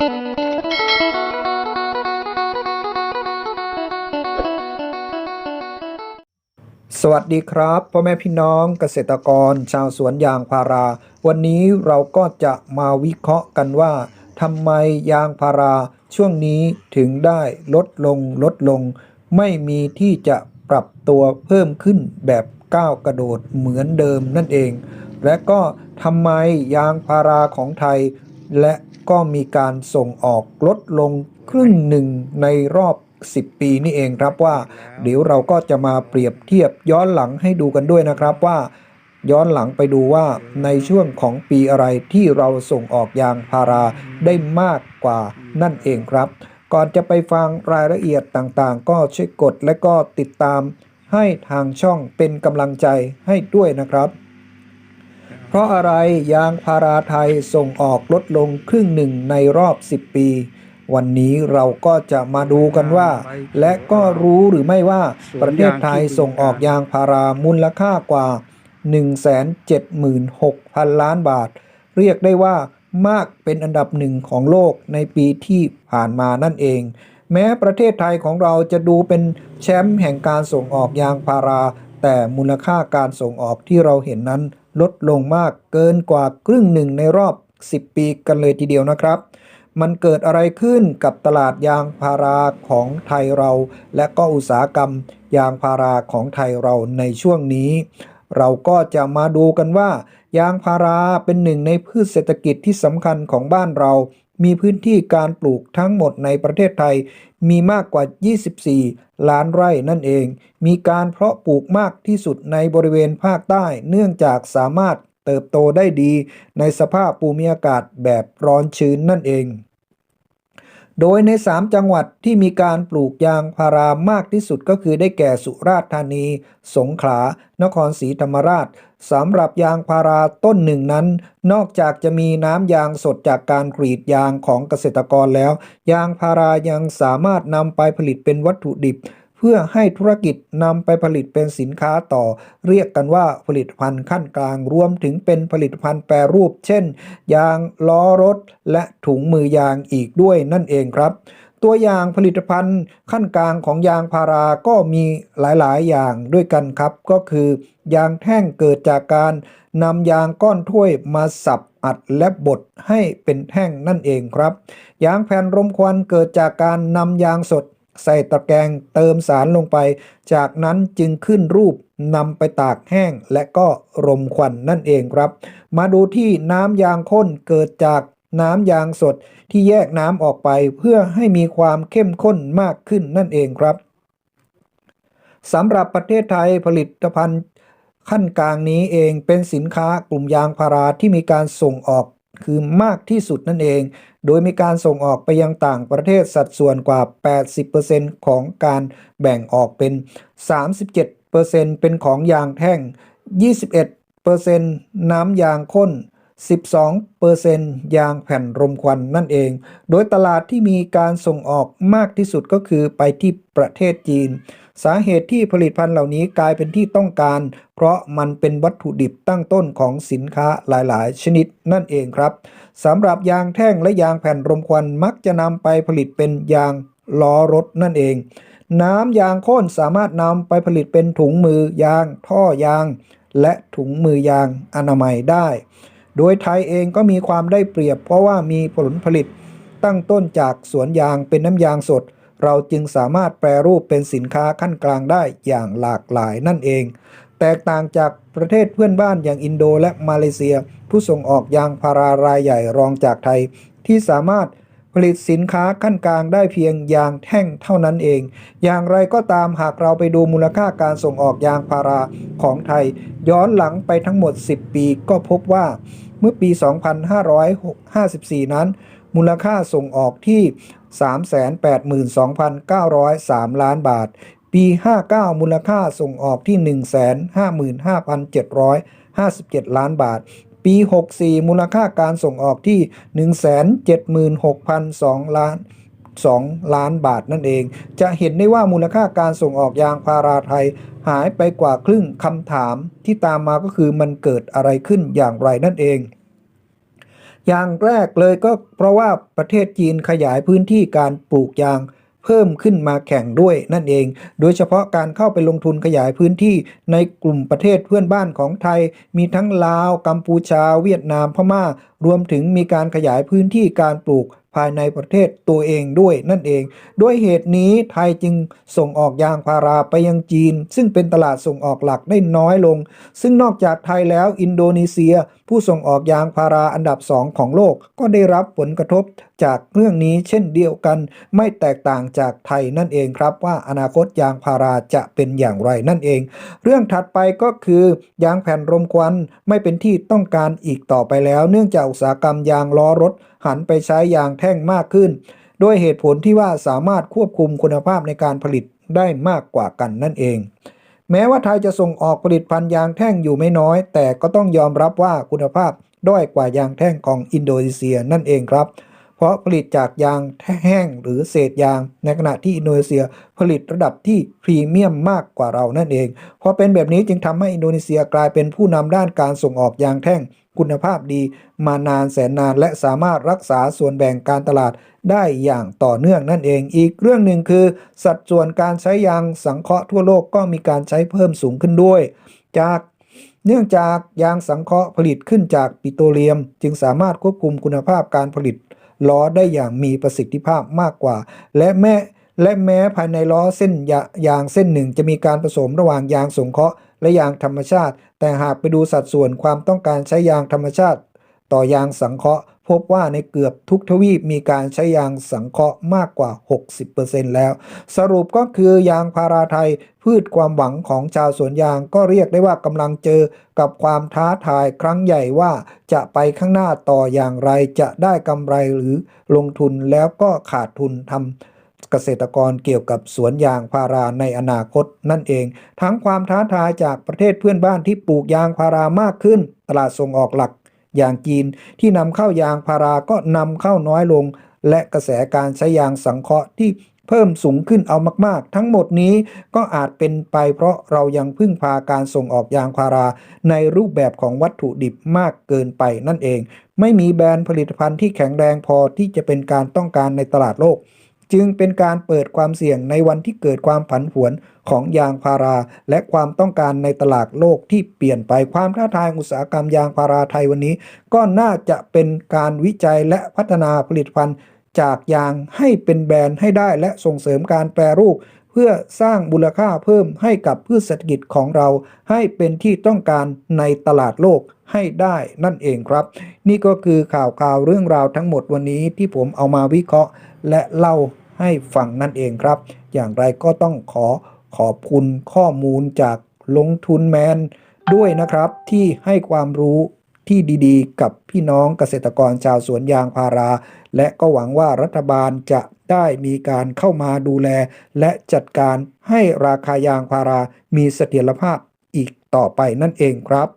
สวัสดีครับพ่อแม่พี่น้องเกษตรกรชาวสวนยางพารา วันนี้เราก็จะมาวิเคราะห์กันว่าทำไมยางพาราช่วงนี้ถึงได้ลดลงลดลง ไม่มีที่จะปรับตัวเพิ่มขึ้นแบบก้าวกระโดดเหมือนเดิมนั่นเอง และก็ทำไมยางพาราของไทย และก็มีการส่งออกลดลงครึ่งหนึ่งในรอบ 10 ปีนี่เองครับว่า เดี๋ยวเราก็จะมาเปรียบเทียบย้อนหลังให้ดูกันด้วยนะครับว่า ย้อนหลังไปดูว่าในช่วงของปีอะไรที่เราส่งออกยางพาราได้มากกว่านั่นเองครับ ก่อนจะไปฟังรายละเอียดต่างๆ ก็ช่วยกดและก็ติดตามให้ทางช่องเป็นกำลังใจให้ด้วยนะครับ เพราะอะไรยางพาราไทยส่งออกลดลงครึ่งหนึ่งในรอบ 10 ปี วันนี้เราก็จะมาดูกันว่า และก็รู้หรือไม่ว่าประเทศไทยส่งออกยางพารามูลค่ากว่า 176,000 ล้านบาท เรียกได้ว่ามากเป็นอันดับหนึ่งของโลกในปีที่ผ่านมานั่นเอง แม้ประเทศไทยของเราจะดูเป็นแชมป์แห่งการส่งออกยางพารา แต่มูลค่าการส่งออกที่เราเห็นนั้น ลดลงมากเกินกว่าครึ่งหนึ่งในรอบ 10 ปีกันเลยทีเดียวนะครับ มันเกิดอะไรขึ้นกับตลาดยางพาราของไทยเรา และก็อุตสาหกรรมยางพาราของไทยเราในช่วงนี้ เราก็จะมาดูกันว่า ยางพาราเป็นหนึ่งในพืชเศรษฐกิจที่สำคัญของบ้านเรา มีพื้นที่การปลูกทั้งหมดในประเทศไทย มีมากกว่า 24 ล้านไร่นั่นเอง มีการเพาะปลูกมากที่สุดในบริเวณภาคใต้ เนื่องจากสามารถเติบโตได้ดีในสภาพภูมิอากาศแบบร้อนชื้นนั่นเอง โดยใน 3 จังหวัดที่มีการปลูกยางพารามากที่สุดก็คือได้แก่สุราษฎร์ธานี สงขลา นครศรีธรรมราชสำหรับยางพาราต้นหนึ่งนั้น นอกจากจะมีน้ำยางสดจากการกรีดยางของเกษตรกรแล้ว ยางพารายังสามารถนำไปผลิตเป็นวัตถุดิบ เพื่อให้ธุรกิจนำไปผลิตเป็นสินค้าต่อ เรียกกันว่าผลิตภัณฑ์ขั้นกลางรวมถึงเป็นผลิตภัณฑ์แปรรูป เช่น ยางล้อรถ และถุงมือยางอีกด้วยนั่นเองครับตัวอย่างผลิตภัณฑ์ขั้นกลางของยางพาราก็มีหลายๆ อย่างด้วยกันครับ ก็คือ ยางแท่งเกิดจากการนำยางก้อนถ้วยมาสับอัดและบดให้เป็นแท่งนั่นเองครับ ยางแผ่นรมควันเกิดจากการนำยางสด ใส่ตะแกรงเติมสารลงไป จากนั้นจึงขึ้นรูปนำไปตากแห้งและก็รมควันนั่นเองครับ มาดูที่น้ำยางข้นเกิดจากน้ำยางสดที่แยกน้ำออกไปเพื่อให้มีความเข้มข้นมากขึ้นนั่นเองครับสำหรับประเทศไทยผลิตภัณฑ์ขั้นกลางนี้เองเป็นสินค้ากลุ่มยางพาราที่มีการส่งออก คือมากที่สุดนั่นเอง โดยมีการส่งออกไปยังต่างประเทศสัดส่วนกว่า 80%ของการแบ่งออกเป็น 37%เป็นของยางแท่ง 21%น้ำยางข้น 12%ยางแผ่นรมควันนั่นเอง โดยตลาดที่มีการส่งออกมากที่สุดก็คือไปที่ประเทศจีน สาเหตุที่ผลิตภัณฑ์เหล่านี้กลายเป็นที่ต้องการ เพราะมันเป็นวัตถุดิบตั้งต้นของสินค้าหลายๆ ชนิดนั่นเองครับสำหรับยางแท่งและยางแผ่นรมควันมักจะนำไปผลิตเป็นยางล้อรถนั่นเอง น้ำยางข้นสามารถนำไปผลิตเป็นถุงมือยาง ท่อยาง และถุงมือยางอนามัยได้ โดยไทยเองก็มีความได้เปรียบ เพราะว่ามีผลผลิตตั้งต้นจากสวนยางเป็นน้ำยางสด เราจึงสามารถแปรรูปเป็นสินค้าขั้นกลางได้อย่างหลากหลายนั่นเอง แตกต่างจากประเทศเพื่อนบ้านอย่างอินโดและมาเลเซีย ผู้ส่งออกยางพารารายใหญ่รองจากไทย ที่สามารถผลิตสินค้าขั้นกลางได้เพียงยางแท่งเท่านั้นเอง อย่างไรก็ตามหากเราไปดูมูลค่าการส่งออกยางพาราของไทย ย้อนหลังไปทั้งหมด 10 ปีก็พบว่าเมื่อปี 2554 นั้น มูลค่าส่งออกที่ 382,903 ล้านบาท ปี 59 มูลค่าส่งออกที่ 155,757 ล้านบาท ปี 64 มูลค่าการส่งออกที่ 176,002 ล้าน2 ล้านบาทนั่นเอง จะเห็นได้ว่ามูลค่าการส่งออกยางพาราไทย หายไปกว่าครึ่งคำถามที่ตามมาก็คือมันเกิดอะไรขึ้นอย่างไรนั่นเอง อย่างแรกเลยก็เพราะว่าประเทศจีนขยายพื้นที่การปลูกยางเพิ่มขึ้นมาแข่งด้วยนั่นเอง โดยเฉพาะการเข้าไปลงทุนขยายพื้นที่ในกลุ่มประเทศเพื่อนบ้านของไทย มีทั้งลาว กัมพูชา เวียดนามพม่า รวมถึงมีการขยายพื้นที่การปลูกภายในประเทศตัวเองด้วยนั่นเอง ด้วยเหตุนี้ไทยจึงส่งออกยางพาราไปยังจีน ซึ่งเป็นตลาดส่งออกหลักได้น้อยลง ซึ่งนอกจากไทยแล้วอินโดนีเซีย ผู้ส่งออกยางพาราอันดับสองของโลกก็ได้รับผลกระทบจากเรื่องนี้เช่นเดียวกัน ไม่แตกต่างจากไทยนั่นเองครับ ว่าอนาคตยางพาราจะเป็นอย่างไรนั่นเอง เรื่องถัดไปก็คือยางแผ่นรมควันไม่เป็นที่ต้องการอีกต่อไปแล้ว เนื่องจากอุตสาหกรรมยางล้อรถ หันไปใช้ยางแท่งมากขึ้นโดยเหตุผลที่ว่าสามารถควบคุมคุณภาพในการผลิตได้มากกว่ากันนั่นเอง แม้ว่าไทยจะส่งออกผลิตภัณฑ์ยางแท่งอยู่ไม่น้อย แต่ก็ต้องยอมรับว่าคุณภาพด้อยกว่ายางแท่งของอินโดนีเซียนั่นเองครับ เพราะผลิตจากยางแห้งหรือเศษยาง ในขณะที่อินโดนีเซียผลิตระดับที่พรีเมียมมากกว่าเรานั่นเองพอเป็นแบบนี้จึงทำให้อินโดนีเซียกลายเป็นผู้นำด้านการส่งออกยางแท่งคุณภาพดีมานานแสนนานและสามารถรักษาส่วนแบ่งการตลาดได้อย่างต่อเนื่องนั่นเอง อีกเรื่องหนึ่งคือ สัดส่วนการใช้ยางสังเคราะห์ทั่วโลกก็มีการใช้เพิ่มสูงขึ้นด้วย จากเนื่องจากยางสังเคราะห์ผลิตขึ้นจากปิโตรเลียม จึงสามารถควบคุมคุณภาพการผลิต ล้อได้อย่างมีประสิทธิภาพมากกว่า และแม้และแม้ภายในล้อเส้นยายางเส้นหนึ่ง จะมีการผสมระหว่างยางสงเคราะห์และยางธรรมชาติ แต่หากไปดูสัดส่วนความต้องการใช้ยางธรรมชาติ ต่อยางสังเคราะห์ พบว่าในเกือบทุกทวีปมีการใช้ยางสังเคราะห์มากกว่า 60%แล้ว สรุปก็คือยางพาราไทย พืชความหวังของชาวสวนยางก็เรียกได้ว่ากำลังเจอกับความท้าทายครั้งใหญ่ว่าจะไปข้างหน้าต่ออย่างไรจะได้กำไรหรือลงทุนแล้วก็ขาดทุนทำเกษตรกรเกี่ยวกับสวนยางพาราในอนาคตนั่นเอง ทั้งความท้าทายจากประเทศเพื่อนบ้านที่ปลูกยางพารามากขึ้น ตลาดส่งออกหลัก อย่างจีนที่นำเข้ายางพาราก็นำเข้าน้อยลง และกระแสการใช้ยางสังเคราะห์ที่เพิ่มสูงขึ้นเอามากๆ ทั้งหมดนี้ก็อาจเป็นไปเพราะเรายังพึ่งพาการส่งออกยางพารา ในรูปแบบของวัตถุดิบมากเกินไปนั่นเอง ไม่มีแบรนด์ผลิตภัณฑ์ที่แข็งแรงพอที่จะเป็นการต้องการในตลาดโลก จึงเป็นการเปิดความเสี่ยงในวันที่เกิดความผันผวนของยางพารา และความต้องการในตลาดโลกที่เปลี่ยนไปความท้าทายอุตสาหกรรมยางพาราไทยวันนี้ ก็น่าจะเป็นการวิจัยและพัฒนาผลิตภัณฑ์จากยางให้เป็นแบรนด์ให้ได้และส่งเสริมการแปรรูป เพื่อสร้างมูลค่าเพิ่มให้กับพืชเศรษฐกิจของเรา ให้เป็นที่ต้องการในตลาดโลกให้ได้นั่นเองครับ นี่ก็คือข่าวข่าวเรื่องราวทั้งหมดวันนี้ที่ผมเอามาวิเคราะห์ และเล่า ให้ฟังนั่นเองครับ อย่างไรก็ต้องขอขอบคุณข้อมูลจากลงทุนแมน ด้วยนะครับที่ให้ความรู้ที่ดีๆ กับพี่น้องเกษตรกรชาวสวนยางพารา และก็หวังว่ารัฐบาลจะได้มีการเข้ามาดูแล และจัดการให้ราคายางพารามีเสถียรภาพอีกต่อไปนั่นเองครับ